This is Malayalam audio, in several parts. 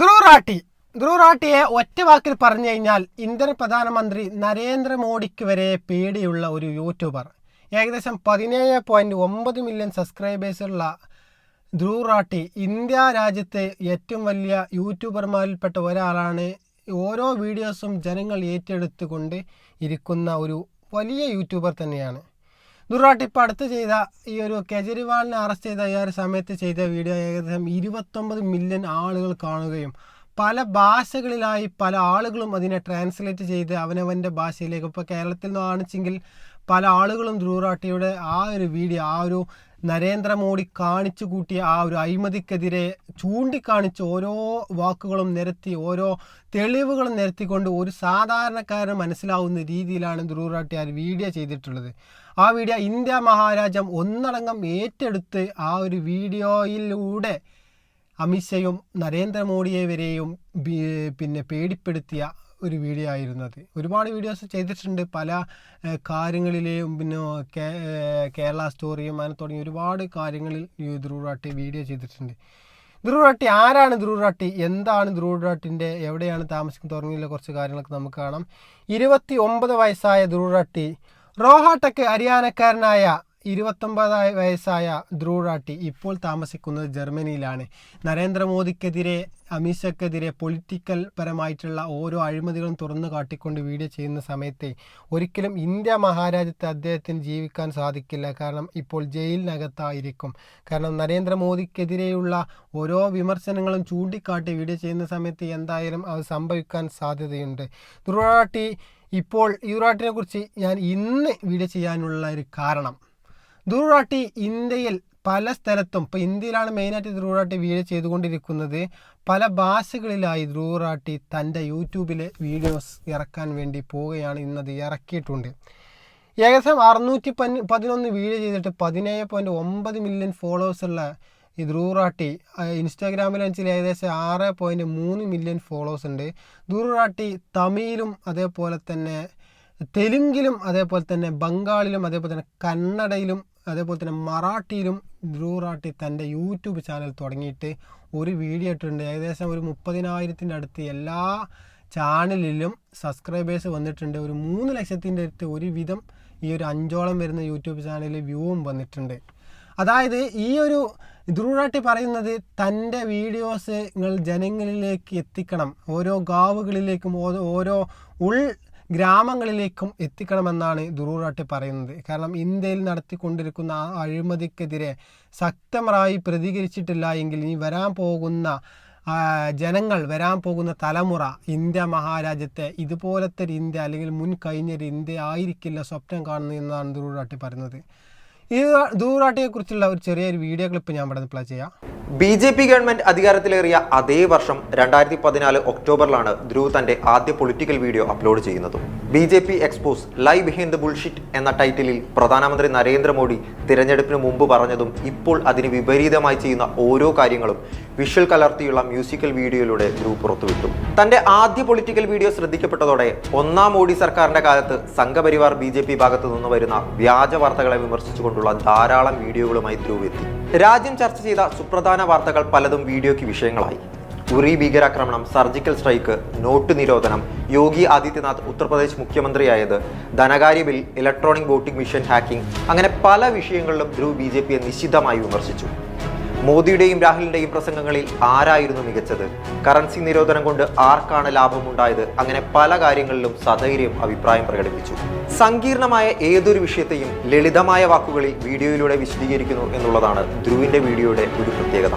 ധ്രുവറാട്ടി ധ്രുവറാട്ടിയെ ഒറ്റ വാക്കിൽ പറഞ്ഞു കഴിഞ്ഞാൽ ഇന്ത്യൻ പ്രധാനമന്ത്രി നരേന്ദ്രമോദിക്ക് വരെ പേടിയുള്ള ഒരു യൂട്യൂബർ. ഏകദേശം പതിനേഴ് പോയിന്റ് ഒമ്പത് മില്യൺ സബ്സ്ക്രൈബേഴ്സുള്ള ധ്രുവറാട്ടി ഇന്ത്യ രാജ്യത്തെ ഏറ്റവും വലിയ യൂട്യൂബർമാരിൽപ്പെട്ട ഒരാളാണ്. ഓരോ വീഡിയോസും ജനങ്ങൾ ഏറ്റെടുത്തുകൊണ്ട് ഇരിക്കുന്ന ഒരു വലിയ യൂട്യൂബർ തന്നെയാണ്. ദുറാട്ട് ഇപ്പോൾ അടുത്ത് ചെയ്ത ഈ ഒരു കെജ്രിവാളിനെ അറസ്റ്റ് ചെയ്ത ഈ ഒരു സമയത്ത് ചെയ്ത വീഡിയോ ഏകദേശം ഇരുപത്തൊമ്പത് മില്യൺ ആളുകൾ കാണുകയും പല ഭാഷകളിലായി പല ആളുകളും അതിനെ ട്രാൻസ്ലേറ്റ് ചെയ്ത് അവനവന്റെ ഭാഷയിലേക്ക്. ഇപ്പോൾ കേരളത്തിൽ നിന്നാണെച്ചെങ്കിൽ പല ആളുകളും ധ്രുവറാട്ടിയുടെ ആ ഒരു വീഡിയോ ആ ഒരു നരേന്ദ്രമോദി കാണിച്ചു കൂട്ടിയ ആ ഒരു അഴിമതിക്കെതിരെ ചൂണ്ടിക്കാണിച്ച് ഓരോ വാക്കുകളും നിരത്തി ഓരോ തെളിവുകളും നിരത്തിക്കൊണ്ട് ഒരു സാധാരണക്കാരന് മനസ്സിലാവുന്ന രീതിയിലാണ് ധ്രുവറാട്ടി ആ വീഡിയോ ചെയ്തിട്ടുള്ളത്. ആ വീഡിയോ ഇന്ത്യ മഹാരാജം ഒന്നടങ്കം ഏറ്റെടുത്ത് ആ ഒരു വീഡിയോയിലൂടെ അമിത്ഷയും നരേന്ദ്രമോദിയെ വരെയും പിന്നെ പേടിപ്പെടുത്തിയ ഒരു വീഡിയോ ആയിരുന്നത്. ഒരുപാട് വീഡിയോസ് ചെയ്തിട്ടുണ്ട്. പല കാര്യങ്ങളിലെയും പിന്നെ കേരള സ്റ്റോറിയും അങ്ങനെ തുടങ്ങി ഒരുപാട് കാര്യങ്ങളിൽ ധ്രുവറാട്ടി വീഡിയോ ചെയ്തിട്ടുണ്ട്. ധ്രുവറാട്ടി ആരാണ് ധ്രുവറാട്ടി എന്താണ് ധ്രുവറാട്ടിന്റെ എവിടെയാണ് താമസിക്കുന്നത് തുടങ്ങിയുള്ള കുറച്ച് കാര്യങ്ങളൊക്കെ നമുക്ക് കാണാം. ഇരുപത്തി ഒമ്പത് വയസ്സായ ധ്രുവറാട്ടി റോഹാട്ടക്ക് ഹരിയാനക്കാരനായ ഇരുപത്തൊമ്പതായ വയസ്സായ ധ്രുവറാട്ടി ഇപ്പോൾ താമസിക്കുന്നത് ജർമ്മനിയിലാണ്. നരേന്ദ്രമോദിക്കെതിരെ അമിത്ഷക്കെതിരെ പൊളിറ്റിക്കൽ പരമായിട്ടുള്ള ഓരോ അഴിമതികളും തുറന്നു കാട്ടിക്കൊണ്ട് വീഡിയോ ചെയ്യുന്ന സമയത്ത് ഒരിക്കലും ഇന്ത്യ മഹാരാജ്യത്ത് അദ്ദേഹത്തിന് ജീവിക്കാൻ സാധിക്കില്ല. കാരണം ഇപ്പോൾ ജയിലിനകത്തായിരിക്കും. കാരണം നരേന്ദ്രമോദിക്കെതിരെയുള്ള ഓരോ വിമർശനങ്ങളും ചൂണ്ടിക്കാട്ടി വീഡിയോ ചെയ്യുന്ന സമയത്ത് എന്തായാലും അത് സംഭവിക്കാൻ സാധ്യതയുണ്ട്. ധ്രുവാട്ടി ഇപ്പോൾ യുവരാട്ടിനെ കുറിച്ച് ഞാൻ ഇന്ന് വീഡിയോ ചെയ്യാനുള്ള ഒരു കാരണം ധ്രുവറാട്ടി ഇന്ത്യയിൽ പല സ്ഥലത്തും ഇപ്പോൾ ഇന്ത്യയിലാണ് മെയിനായിട്ട് ധ്രുവറാട്ടി വീഡിയോ ചെയ്തുകൊണ്ടിരിക്കുന്നത്. പല ഭാഷകളിലായി ധ്രുവറാട്ടി തന്റെ യൂട്യൂബിലെ വീഡിയോസ് ഇറക്കാൻ വേണ്ടി പോവുകയാണ് ഇന്നത് ഇറക്കിയിട്ടുണ്ട്. ഏകദേശം അറുന്നൂറ്റി പന് പതിനൊന്ന് വീഡിയോ ചെയ്തിട്ട് പതിനേഴ് പോയിന്റ് ഒമ്പത് മില്യൺ ഫോളോവേഴ്സുള്ള ഈ ധ്രുവറാട്ടി ഇൻസ്റ്റാഗ്രാമിലാണെച്ചാൽ ഏകദേശം ആറ് പോയിന്റ് മൂന്ന് മില്യൺ ഫോളോവേഴ്സ് ഉണ്ട്. ധ്രുവറാട്ടി തമിഴിലും അതേപോലെ തന്നെ തെലുങ്കിലും അതേപോലെ തന്നെ ബംഗാളിലും അതേപോലെ തന്നെ കന്നഡയിലും അതേപോലെ തന്നെ മറാഠിയിലും ധ്രൂറാട്ടി തന്റെ യൂട്യൂബ് ചാനൽ തുടങ്ങിയിട്ട് ഒരു വീഡിയോ ഇട്ടിട്ടുണ്ട്. ഏകദേശം ഒരു മുപ്പതിനായിരത്തിന്റെ അടുത്ത് എല്ലാ ചാനലിലും സബ്സ്ക്രൈബേഴ്സ് വന്നിട്ടുണ്ട്. ഒരു മൂന്ന് ലക്ഷത്തിന്റെ അടുത്ത് ഒരുവിധം ഈ ഒരു അഞ്ചോളം വരുന്ന യൂട്യൂബ് ചാനലിൽ വ്യൂവും വന്നിട്ടുണ്ട്. അതായത് ഈ ഒരു ധ്രൂറാട്ടി പറയുന്നത് തന്റെ വീഡിയോസ് നിങ്ങൾ ജനങ്ങളിലേക്ക് എത്തിക്കണം. ഓരോ ഗാവുകളിലേക്കും ഓരോ ഓരോ ഉൾ ഗ്രാമങ്ങളിലേക്കും എത്തിക്കണമെന്നാണ് ദുറൂറാട്ടി പറയുന്നത്. കാരണം ഇന്ത്യയിൽ നടത്തിക്കൊണ്ടിരിക്കുന്ന ആ അഴിമതിക്കെതിരെ ശക്തമായി പ്രതികരിച്ചിട്ടില്ല എങ്കിൽ ഇനി വരാൻ പോകുന്ന ജനങ്ങൾ വരാൻ പോകുന്ന തലമുറ ഇന്ത്യ മഹാരാജ്യത്തെ ഇതുപോലത്തെ ഒരു ഇന്ത്യ അല്ലെങ്കിൽ മുൻ കഴിഞ്ഞൊരു ഇന്ത്യ ആയിരിക്കില്ല സ്വപ്നം കാണുന്നത് എന്നാണ് ധ്രുവറാട്ടി പറയുന്നത്. ഈ ധ്രുവറാട്ടിയെ കുറിച്ചുള്ള ഒരു ചെറിയൊരു വീഡിയോ ക്ലിപ്പ് ഞാൻ ഇവിടെ പ്ലേ ചെയ്യാം. ബി ജെ പി ഗവൺമെന്റ് അധികാരത്തിലേറിയ അതേ വർഷം രണ്ടായിരത്തി പതിനാല് ഒക്ടോബറിലാണ് ധ്രുവ് തന്റെ ആദ്യ പൊളിറ്റിക്കൽ വീഡിയോ അപ്ലോഡ് ചെയ്യുന്നത്. B J P expose live behind the bullshit എന്ന ടൈറ്റിലിൽ പ്രധാനമന്ത്രി നരേന്ദ്രമോദി തിരഞ്ഞെടുപ്പിന് മുമ്പ് പറഞ്ഞതും ഇപ്പോൾ അതിന് വിപരീതമായി ചെയ്യുന്ന ഓരോ കാര്യങ്ങളും വിഷ്വൽ കലർത്തിയുള്ള മ്യൂസിക്കൽ വീഡിയോയിലൂടെ ധ്രുവ് പുറത്തുവിട്ടു. തന്റെ ആദ്യ പൊളിറ്റിക്കൽ വീഡിയോ ശ്രദ്ധിക്കപ്പെട്ടതോടെ ഒന്നാം മോഡി സർക്കാരിന്റെ കാലത്ത് സംഘപരിവാർ ബി ജെ പി ഭാഗത്തു നിന്ന് വരുന്ന വ്യാജ വാർത്തകളെ വിമർശിച്ചുകൊണ്ടുള്ള ധാരാളം വീഡിയോകളുമായി ധ്രുവ് എത്തി. രാജ്യം ചർച്ച ചെയ്ത സുപ്രധാന വാർത്തകൾ പലതും വീഡിയോയ്ക്ക് വിഷയങ്ങളായി. ഉറി ഭീകരാക്രമണം സർജിക്കൽ സ്ട്രൈക്ക് നോട്ട് നിരോധനം യോഗി ആദിത്യനാഥ് ഉത്തർപ്രദേശ് മുഖ്യമന്ത്രിയായത് ധനകാര്യ bill electronic voting machine hacking അങ്ങനെ പല വിഷയങ്ങളിലും ധ്രുവ് ബി ജെ പിയെ നിശിതമായി വിമർശിച്ചു. മോദിയുടെയും രാഹുലിന്റെയും പ്രസംഗങ്ങളിൽ ആരായിരുന്നു മികച്ചത്? കറൻസി നിരോധനം കൊണ്ട് ആർക്കാണ് ലാഭമുണ്ടായത്? അങ്ങനെ പല കാര്യങ്ങളിലും സധൈര്യം അഭിപ്രായം പ്രകടിപ്പിച്ചു. സങ്കീർണമായ ഏതൊരു വിഷയത്തെയും ലളിതമായ വാക്കുകളിൽ വീഡിയോയിലൂടെ വിശദീകരിക്കുന്നു എന്നുള്ളതാണ് ധ്രുവിന്റെ വീഡിയോയുടെ ഒരു പ്രത്യേകത.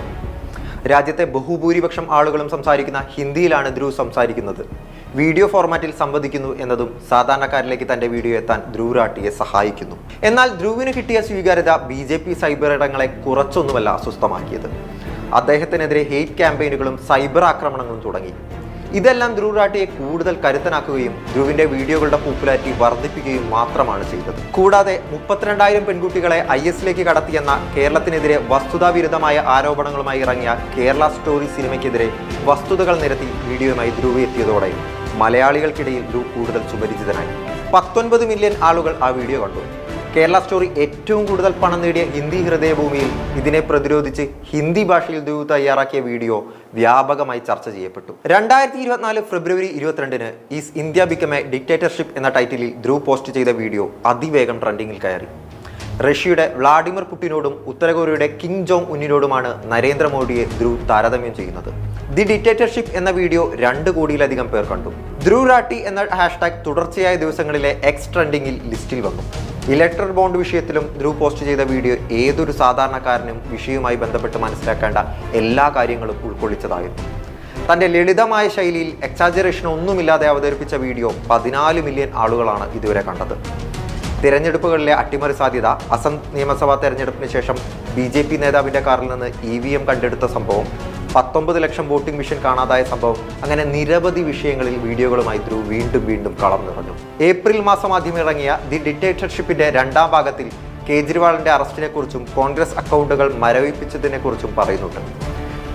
രാജ്യത്തെ ബഹുഭൂരിപക്ഷം ആളുകളും സംസാരിക്കുന്ന ഹിന്ദിയിലാണ് ധ്രുവ് സംസാരിക്കുന്നത്. വീഡിയോ ഫോർമാറ്റിൽ സംവദിക്കുന്നു എന്നതും സാധാരണക്കാരിലേക്ക് തന്റെ വീഡിയോ എത്താൻ ധ്രുവ് രാട്ടിയെ സഹായിക്കുന്നു. എന്നാൽ ധ്രുവിന് കിട്ടിയ സ്വീകാര്യത ബി ജെ പി സൈബർ ഇടങ്ങളെ കുറച്ചൊന്നുമല്ല അസ്വസ്ഥമാക്കിയത്. അദ്ദേഹത്തിനെതിരെ ഹെയ്റ്റ് ക്യാമ്പയിനുകളും സൈബർ ആക്രമണങ്ങളും തുടങ്ങി. ഇതെല്ലാം ധ്രുവ് രാട്ടിയെ കൂടുതൽ കരുത്തനാക്കുകയും ധ്രുവിന്റെ വീഡിയോകളുടെ പോപ്പുലാരിറ്റി വർദ്ധിപ്പിക്കുകയും മാത്രമാണ് ചെയ്തത്. കൂടാതെ മുപ്പത്തിരണ്ടായിരം പെൺകുട്ടികളെ ഐ എസിലേക്ക് കടത്തിയെന്ന കേരളത്തിനെതിരെ വസ്തുതാവിരുദ്ധമായ ആരോപണങ്ങളുമായി ഇറങ്ങിയ കേരള സ്റ്റോറി സിനിമയ്ക്കെതിരെ വസ്തുതകൾ നിരത്തി വീഡിയോയുമായി ധ്രുവ് എത്തിയതോടെ മലയാളികൾക്കിടയിൽ ധ്രുവ് കൂടുതൽ സുപരിചിതനായി. പത്തൊൻപത് മില്യൺ ആളുകൾ ആ വീഡിയോ കണ്ടു. കേരള സ്റ്റോറി ഏറ്റവും കൂടുതൽ പണം നേടിയ ഹിന്ദി ഹൃദയഭൂമിയിൽ ഇതിനെ പ്രതിരോധിച്ച് ഹിന്ദി ഭാഷയിൽ ദൂ തയ്യാറാക്കിയ വീഡിയോ വ്യാപകമായി ചർച്ച ചെയ്യപ്പെട്ടു. രണ്ടായിരത്തി ഇരുപത്തിനാല് ഫെബ്രുവരി ഇരുപത്തിരണ്ടിന് is India become a dictatorship എന്ന ടൈറ്റിലിൽ ധ്രുവ് പോസ്റ്റ് ചെയ്ത വീഡിയോ അതിവേഗം ട്രെൻഡിങ്ങിൽ കയറി. റഷ്യയുടെ വ്ളാഡിമിർ പുടിനോടും ഉത്തരകൊറിയയുടെ കിങ് ജോങ് ഉന്നിനോടുമാണ് നരേന്ദ്രമോദിയെ ധ്രുവ് താരതമ്യം ചെയ്യുന്നത്. ദി ഡിക്റ്റേറ്റർഷിപ്പ് എന്ന വീഡിയോ രണ്ട് കോടിയിലധികം പേർ കണ്ടു. ധ്രുവ് റാട്ടി എന്ന ഹാഷ്ടാഗ് തുടർച്ചയായ ദിവസങ്ങളിലെ എക്സ് ട്രെൻഡിങ്ങിൽ ലിസ്റ്റിൽ വന്നു. ഇലക്ട്രൽ ബോണ്ട് വിഷയത്തിലും ധ്രുവ് പോസ്റ്റ് ചെയ്ത വീഡിയോ ഏതൊരു സാധാരണക്കാരനും വിഷയവുമായി ബന്ധപ്പെട്ട് മനസ്സിലാക്കേണ്ട എല്ലാ കാര്യങ്ങളും ഉൾക്കൊള്ളിച്ചതായിരുന്നു. തന്റെ ലളിതമായ ശൈലിയിൽ എക്സാജറേഷൻ ഒന്നുമില്ലാതെ അവതരിപ്പിച്ച വീഡിയോ പതിനാല് മില്യൺ ആളുകളാണ് ഇതുവരെ കണ്ടത്. തിരഞ്ഞെടുപ്പുകളിലെ അട്ടിമറി സാധ്യത അസം നിയമസഭാ തെരഞ്ഞെടുപ്പിന് ശേഷം ബി ജെ പി നേതാവിന്റെ കാറിൽ നിന്ന് ഇ വി എം കണ്ടെടുത്ത സംഭവം പത്തൊമ്പത് ലക്ഷം വോട്ടിംഗ് മെഷീൻ കാണാതായ സംഭവം അങ്ങനെ നിരവധി വിഷയങ്ങളിൽ വീഡിയോകളുമായി ധ്രുവ് വീണ്ടും വീണ്ടും കളം നിറഞ്ഞു ഏപ്രിൽ മാസം ആദ്യം ഇറങ്ങിയ ദി ഡിക്റ്റേറ്റർഷിപ്പിന്റെ രണ്ടാം ഭാഗത്തിൽ കേജ്രിവാളിന്റെ അറസ്റ്റിനെക്കുറിച്ചും കോൺഗ്രസ് അക്കൗണ്ടുകൾ മരവിപ്പിച്ചതിനെക്കുറിച്ചും പറയുന്നുണ്ട്.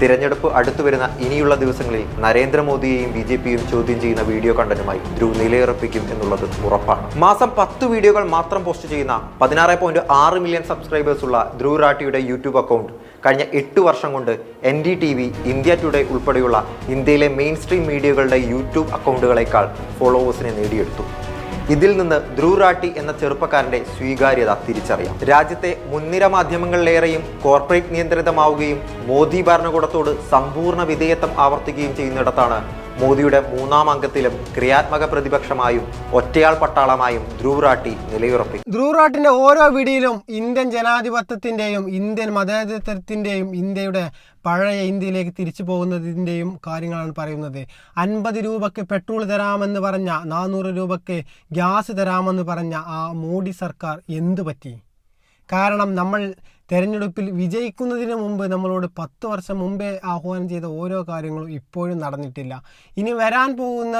തിരഞ്ഞെടുപ്പ് അടുത്തു വരുന്ന ഇനിയുള്ള ദിവസങ്ങളിൽ നരേന്ദ്രമോദിയെയും ബി ജെ പിയും ചോദ്യം ചെയ്യുന്ന വീഡിയോ കണ്ടന്റുമായി ധ്രുവ് നിലയുറപ്പിക്കും എന്നുള്ളത് ഉറപ്പാണ്. മാസം പത്ത് വീഡിയോകൾ മാത്രം പോസ്റ്റ് ചെയ്യുന്ന പതിനാറ് പോയിന്റ് ആറ് മില്യൺ സബ്സ്ക്രൈബേഴ്സ് ഉള്ള ധ്രുവ് റാട്ടിയുടെ യൂട്യൂബ് അക്കൗണ്ട് കഴിഞ്ഞ എട്ട് വർഷം കൊണ്ട് N D T V India Today ഉൾപ്പെടെയുള്ള ഇന്ത്യയിലെ മെയിൻ സ്ട്രീം മീഡിയകളുടെ യൂട്യൂബ് അക്കൗണ്ടുകളെക്കാൾ ഫോളോവേഴ്സിനെ നേടിയെടുത്തു. ഇതിൽ നിന്ന് ധ്രുവറാട്ടി എന്ന ചെറുപ്പക്കാരന്റെ സ്വീകാര്യത തിരിച്ചറിയാം. രാജ്യത്തെ മുൻനിര മാധ്യമങ്ങളിലേറെയും കോർപ്പറേറ്റ് നിയന്ത്രിതമാവുകയും മോദി ഭരണകൂടത്തോട് സമ്പൂർണ വിധേയത്വം ആവർത്തിക്കുകയും ചെയ്യുന്നിടത്താണ് മോദിയുടെ മൂന്നാം അംഗത്തിലും ക്രിയാത്മക പ്രതിപക്ഷമായും ഒറ്റയാൾ പട്ടാളമായും ധ്രുവ് റാട്ടി നിലയുറപ്പിക്കും ധ്രുവ് റാട്ടിന്റെ ഓരോ വിടിയിലും ഇന്ത്യൻ ജനാധിപത്യത്തിന്റെയും ഇന്ത്യൻ മതേതരത്വത്തിന്റെയും ഇന്ത്യയുടെ പഴയ ഇന്ത്യയിലേക്ക് തിരിച്ചു പോകുന്നതിന്റെയും കാര്യങ്ങളാണ് പറയുന്നത്. അൻപത് രൂപയ്ക്ക് പെട്രോൾ തരാമെന്ന് പറഞ്ഞ നാനൂറ് രൂപയ്ക്ക് ഗ്യാസ് തരാമെന്ന് പറഞ്ഞ ആ മോഡി സർക്കാർ എന്തു പറ്റി കാരണം നമ്മൾ തെരഞ്ഞെടുപ്പിൽ വിജയിക്കുന്നതിന് മുമ്പ് നമ്മളോട് പത്ത് വർഷം മുമ്പേ ആഹ്വാനം ചെയ്ത ഓരോ കാര്യങ്ങളും ഇപ്പോഴും നടന്നിട്ടില്ല. ഇനി വരാൻ പോകുന്ന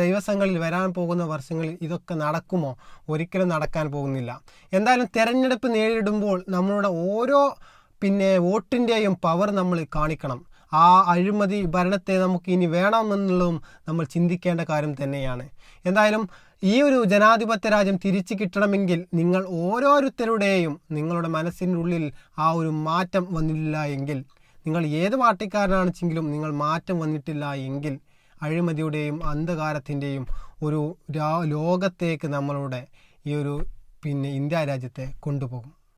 ദിവസങ്ങളിൽ വരാൻ പോകുന്ന വർഷങ്ങളിൽ ഇതൊക്കെ നടക്കുമോ? ഒരിക്കലും നടക്കാൻ പോകുന്നില്ല. എന്തായാലും തെരഞ്ഞെടുപ്പ് നേരിടുമ്പോൾ നമ്മളുടെ ഓരോ പിന്നെ വോട്ടിന്റെയും പവർ നമ്മൾ കാണിക്കണം. ആ അഴിമതി ഭരണത്തെ നമുക്ക് ഇനി വേണമെന്നുള്ളതും നമ്മൾ ചിന്തിക്കേണ്ട കാര്യം തന്നെയാണ്. എന്തായാലും ഈ ഒരു ജനാധിപത്യ രാജ്യം തിരിച്ചു കിട്ടണമെങ്കിൽ നിങ്ങൾ ഓരോരുത്തരുടെയും നിങ്ങളുടെ മനസ്സിന്റെ ഉള്ളിൽ ആ ഒരു മാറ്റം വന്നില്ല എങ്കിൽ നിങ്ങൾ ഏത് പാർട്ടിക്കാരനാണെച്ചെങ്കിലും നിങ്ങൾ മാറ്റം വന്നിട്ടില്ല എങ്കിൽ അഴിമതിയുടെയും അന്ധകാരത്തിന്റെയും ഒരു ലോകത്തേക്ക് നമ്മളുടെ ഈ ഒരു പിന്നെ ഇന്ത്യ രാജ്യത്തെ കൊണ്ടുപോകും.